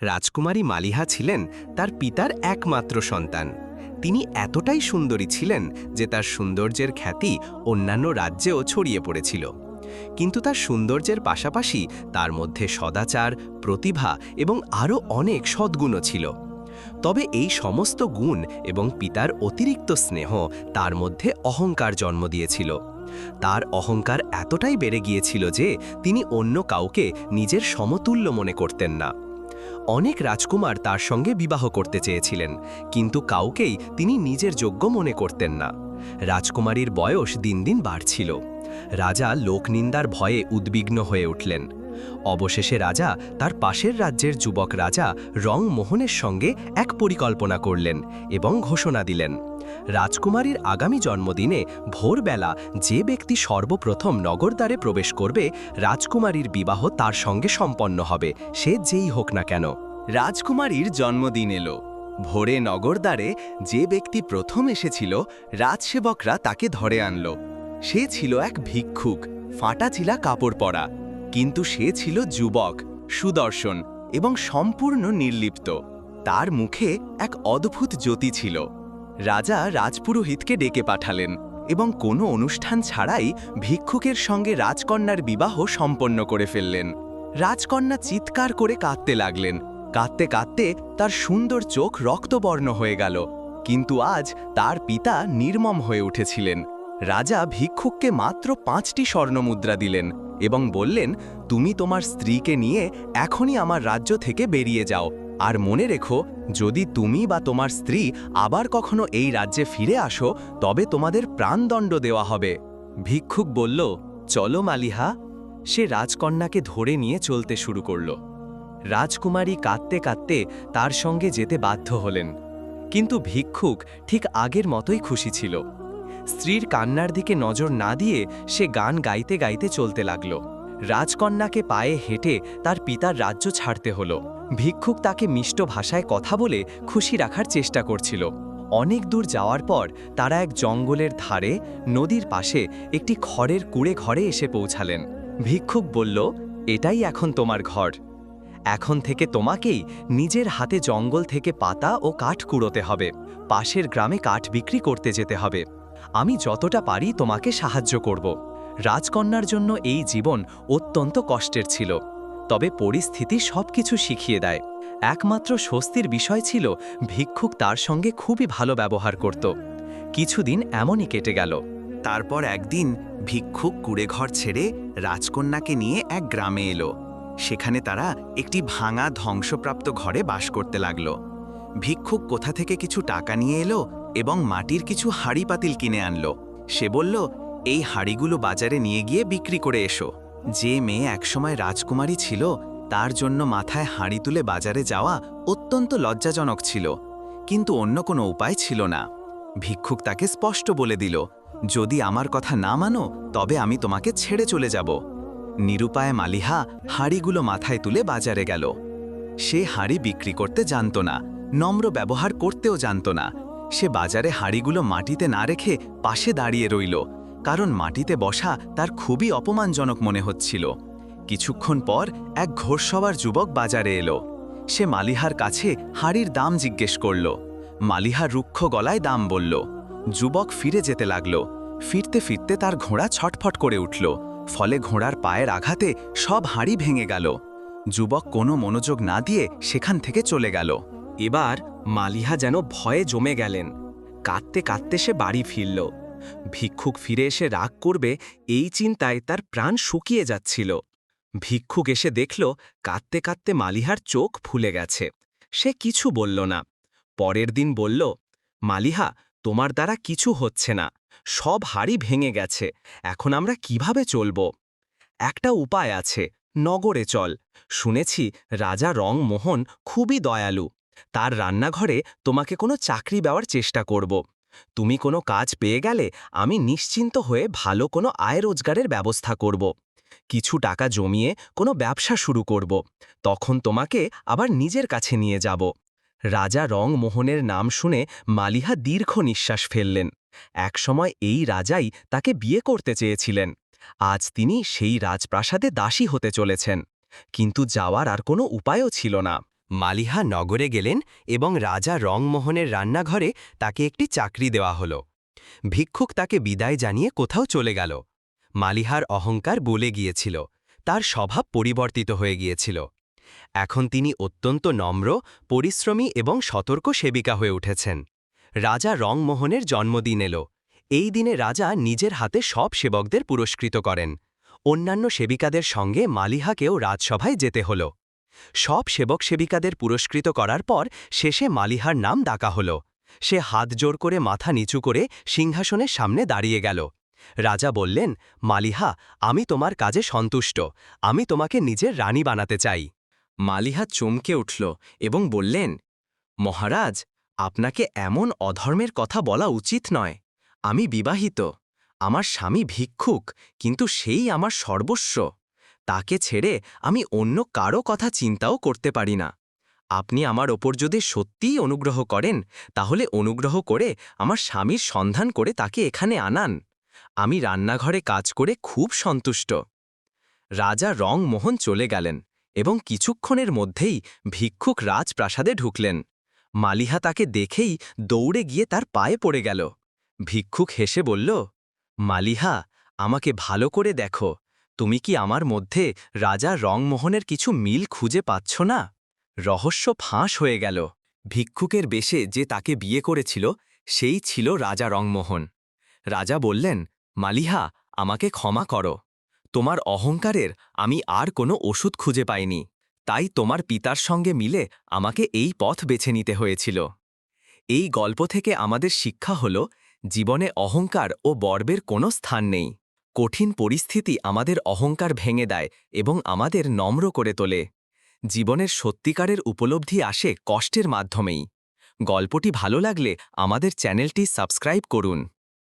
রাজকুমারী মালিহা ছিলেন তার পিতার একমাত্র সন্তান। তিনি এতটাই সুন্দরী ছিলেন যে তার সৌন্দর্যের খ্যাতি অন্যান্য রাজ্যেও ছড়িয়ে পড়েছিল। কিন্তু তার সৌন্দর্যের পাশাপাশি তার মধ্যে সদাচার, প্রতিভা এবং আরও অনেক সদ্গুণও ছিল। তবে এই সমস্ত গুণ এবং পিতার অতিরিক্ত স্নেহ তার মধ্যে অহংকার জন্ম দিয়েছিল। তার অহংকার এতটাই বেড়ে গিয়েছিল যে তিনি অন্য কাউকে নিজের সমতুল্য মনে করতেন না। অনেক রাজকুমার তার সঙ্গে বিবাহ করতে চেয়েছিলেন, কিন্তু কাউকেই তিনি নিজের যোগ্য মনে করতেন না। রাজকুমারীর বয়স দিন দিন বাড়ছিল। রাজা লোকনিন্দার ভয়ে উদ্বিগ্ন হয়ে উঠলেন। অবশেষে রাজা তার পাশের রাজ্যের যুবক রাজা রং মোহনের সঙ্গে এক পরিকল্পনা করলেন এবং ঘোষণা দিলেন। রাজকুমারীর আগামী জন্মদিনে ভোরবেলা যে ব্যক্তি সর্বপ্রথম নগরদ্বারে প্রবেশ করবে, রাজকুমারীর বিবাহ তার সঙ্গে সম্পন্ন হবে, সে যেই হোক না কেন। রাজকুমারীর জন্মদিন এলো। ভোরে নগরদ্বারে যে ব্যক্তি প্রথম এসেছিল, রাজসেবকরা তাকে ধরে আনল। সে ছিল এক ভিক্ষুক ফাটাচিলা কাপড় পরা। কিন্তু সে ছিল যুবক, সুদর্শন এবং সম্পূর্ণ নির্লিপ্ত। তার মুখে এক অদ্ভুত জ্যোতি ছিল। রাজা রাজপুরোহিতকে ডেকে পাঠালেন এবং কোনো অনুষ্ঠান ছাড়াই ভিক্ষুকের সঙ্গে রাজকন্যার বিবাহ সম্পন্ন করে ফেললেন। রাজকন্যা চিৎকার করে কাঁদতে লাগলেন। কাঁদতে কাঁদতে তার সুন্দর চোখ রক্তবর্ণ হয়ে গেল। কিন্তু আজ তার পিতা নির্মম হয়ে উঠেছিলেন। রাজা ভিক্ষুককে মাত্র পাঁচটি স্বর্ণমুদ্রা দিলেন এবং বললেন, তুমি তোমার স্ত্রীকে নিয়ে এখনই আমার রাজ্য থেকে বেরিয়ে যাও। আর মনে রেখো, যদি তুমি বা তোমার স্ত্রী আবার কখনো এই রাজ্যে ফিরে আসো, তবে তোমাদের প্রাণদণ্ড দেওয়া হবে। ভিক্ষুক বলল, চলো মালিহা। সে রাজকন্যাকে ধরে নিয়ে চলতে শুরু করল। রাজকুমারী কাঁদতে কাঁদতে তার সঙ্গে যেতে বাধ্য হলেন। কিন্তু ভিক্ষুক ঠিক আগের মতোই খুশি ছিল। স্ত্রীর কান্নার দিকে নজর না দিয়ে সে গান গাইতে গাইতে চলতে লাগল। রাজকন্যাকে পায়ে হেঁটে তার পিতার রাজ্য ছাড়তে হলো। ভিক্ষুক তাকে মিষ্ট ভাষায় কথা বলে খুশি রাখার চেষ্টা করছিল। অনেক দূর যাওয়ার পর তারা এক জঙ্গলের ধারে, নদীর পাশে একটি খড়ের কুড়ে ঘরে এসে পৌঁছালেন। ভিক্ষুক বলল, এটাই এখন তোমার ঘর। এখন থেকে তোমাকেই নিজের হাতে জঙ্গল থেকে পাতা ও কাঠ কুড়োতে হবে। পাশের গ্রামে কাঠ বিক্রি করতে যেতে হবে। আমি যতটা পারি তোমাকে সাহায্য করব। রাজকন্যার জন্য এই জীবন অত্যন্ত কষ্টের ছিল, তবে পরিস্থিতি সবকিছু শিখিয়ে দেয়। একমাত্র স্বস্তির বিষয় ছিল, ভিক্ষুক তার সঙ্গে খুবই ভালো ব্যবহার করত। কিছুদিন এমনই কেটে গেল। তারপর একদিন ভিক্ষুক কুড়েঘর ছেড়ে রাজকন্যাকে নিয়ে এক গ্রামে এলো। সেখানে তারা একটি ভাঙা ধ্বংসপ্রাপ্ত ঘরে বাস করতে লাগল। ভিক্ষুক কোথা থেকে কিছু টাকা নিয়ে এলো এবং মাটির কিছু হাড়ি পাতিল কিনে আনলো। সে বলল এই হাড়িগুলো বাজারে নিয়ে গিয়ে বিক্রি করে এসো। যে মেয়ে একসময় রাজকুমারী ছিল, তার জন্য মাথায় হাঁড়ি তুলে বাজারে যাওয়া অত্যন্ত লজ্জাজনক ছিল। কিন্তু অন্য কোনো উপায় ছিল না। ভিক্ষুক তাকে স্পষ্ট বলে দিল, যদি আমার কথা না মানো, তবে আমি তোমাকে ছেড়ে চলে যাব। নিরুপায় মালিহা হাঁড়িগুলো মাথায় তুলে বাজারে গেল। সে হাঁড়ি বিক্রি করতে জানত না, নম্র ব্যবহার করতেও জানত না। সে বাজারে হাঁড়িগুলো মাটিতে না রেখে পাশে দাঁড়িয়ে রইল। কারণ মাটিতে বসা তার খুবই অপমানজনক মনে হচ্ছিল। কিছুক্ষণ পর এক ঘোরসবার যুবক বাজারে এলো। সে মালিহার কাছে হাড়ির দাম জিজ্ঞেস করল। মালিহা রুক্ষ গলায় দাম বলল। যুবক ফিরে যেতে লাগল। ফিরতে ফিরতে তার ঘোড়া ছটফট করে উঠল। ফলে ঘোড়ার পায়ের আঘাতে সব হাড়ি ভেঙে গেল। যুবক কোনো মনোযোগ না দিয়ে সেখান থেকে চলে গেল। এবার মালিহা যেন ভয়ে জমে গেলেন। কাঁদতে কাঁদতে সে বাড়ি ফিরল। ভিক্ষুক ফিরে এসে রাগ করবে, এই চিন্তায় তার প্রাণ শুকিয়ে যাচ্ছিল। ভিক্ষুক এসে দেখল, কাঁদতে কাঁদতে মালিহার চোখ ফুলে গেছে। সে কিছু বলল না। পরের দিন বলল, মালিহা, তোমার দ্বারা কিছু হচ্ছে না। সব হাড়ি ভেঙে গেছে। এখন আমরা কীভাবে চলব? একটা উপায় আছে। নগরে চল। শুনেছি রাজা রং মোহন খুবই দয়ালু। তার রান্নাঘরে তোমাকে কোনো চাকরি দেওয়ার চেষ্টা করব। তুমি কোনো কাজ পেয়ে গেলে আমি নিশ্চিন্ত হয়ে ভালো কোনো আয় রোজগারের ব্যবস্থা করব। কিছু টাকা জমিয়ে কোনো ব্যবসা শুরু করব। তখন তোমাকে আবার নিজের কাছে নিয়ে যাব। রাজা রং মোহনের নাম শুনে মালিহা দীর্ঘ নিঃশ্বাস ফেললেন। একসময় এই রাজাই তাকে বিয়ে করতে চেয়েছিলেন। আজ তিনি সেই রাজপ্রাসাদে দাসী হতে চলেছেন। কিন্তু যাওয়ার আর কোনো উপায়ও ছিল না। মালিহা নগরে গেলেন এবং রাজা রংমোহনের রান্নাঘরে তাকে একটি চাকরি দেওয়া হল। ভিক্ষুক তাকে বিদায় জানিয়ে কোথাও চলে গেল। মালিহার অহংকার বলে গিয়েছিল, তার স্বভাব পরিবর্তিত হয়ে গিয়েছিল। এখন তিনি অত্যন্ত নম্র, পরিশ্রমী এবং সতর্ক সেবিকা হয়ে উঠেছেন। রাজা রংমোহনের জন্মদিন এলো। এই দিনে রাজা নিজের হাতে সব সেবকদের পুরস্কৃত করেন। অন্যান্য সেবিকাদের সঙ্গে মালিহাকেও রাজসভায় যেতে হল। সব সেবক সেবিকাদের পুরস্কৃত করার পর শেষে মালিহার নাম ডাকা হল। সে হাত জোর করে মাথা নিচু করে সিংহাসনের সামনে দাঁড়িয়ে গেল। রাজা বললেন, মালিহা, আমি তোমার কাজে সন্তুষ্ট। আমি তোমাকে নিজের রানী বানাতে চাই। মালিহা চমকে উঠল এবং বললেন, মহারাজ, আপনাকে এমন অধর্মের কথা বলা উচিত নয়। আমি বিবাহিত। আমার স্বামী ভিক্ষুক, কিন্তু সেই আমার সর্বস্ব। তাকে ছেড়ে আমি অন্য কারও কথা চিন্তাও করতে পারি না। আপনি আমার ওপর যদি সত্যিই অনুগ্রহ করেন, তাহলে অনুগ্রহ করে আমার স্বামীর সন্ধান করে তাকে এখানে আনান। আমি রান্নাঘরে কাজ করে খুব সন্তুষ্ট। রাজা রংমোহন চলে গেলেন এবং কিছুক্ষণের মধ্যেই ভিক্ষুক রাজপ্রাসাদে ঢুকলেন। মালিহা তাকে দেখেই দৌড়ে গিয়ে তার পায়ে পড়ে গেল। ভিক্ষুক হেসে বলল, মালিহা, আমাকে ভালো করে দেখো। তুমি কি আমার মধ্যে রাজা রংমোহনের কিছু মিল খুঁজে পাচ্ছ না? রহস্য ফাঁস হয়ে গেল। ভিক্ষুকের বেশে যে তাকে বিয়ে করেছিল, সেই ছিল রাজা রংমোহন। রাজা বললেন, মালিহা, আমাকে ক্ষমা করো। তোমার অহংকারের আমি আর কোনো ওষুধ খুঁজে পাইনি। তাই তোমার পিতার সঙ্গে মিলে আমাকে এই পথ বেছে নিতে হয়েছিল। এই গল্প থেকে আমাদের শিক্ষা হল, জীবনে অহংকার ও বর্বের কোনো স্থান নেই। কঠিন পরিস্থিতি আমাদের অহংকার ভেঙে দেয় এবং আমাদের নম্র করে তোলে। জীবনের সত্যিকারের উপলব্ধি আসে কষ্টের মাধ্যমেই। গল্পটি ভালো লাগলে আমাদের চ্যানেলটি সাবস্ক্রাইব করুন।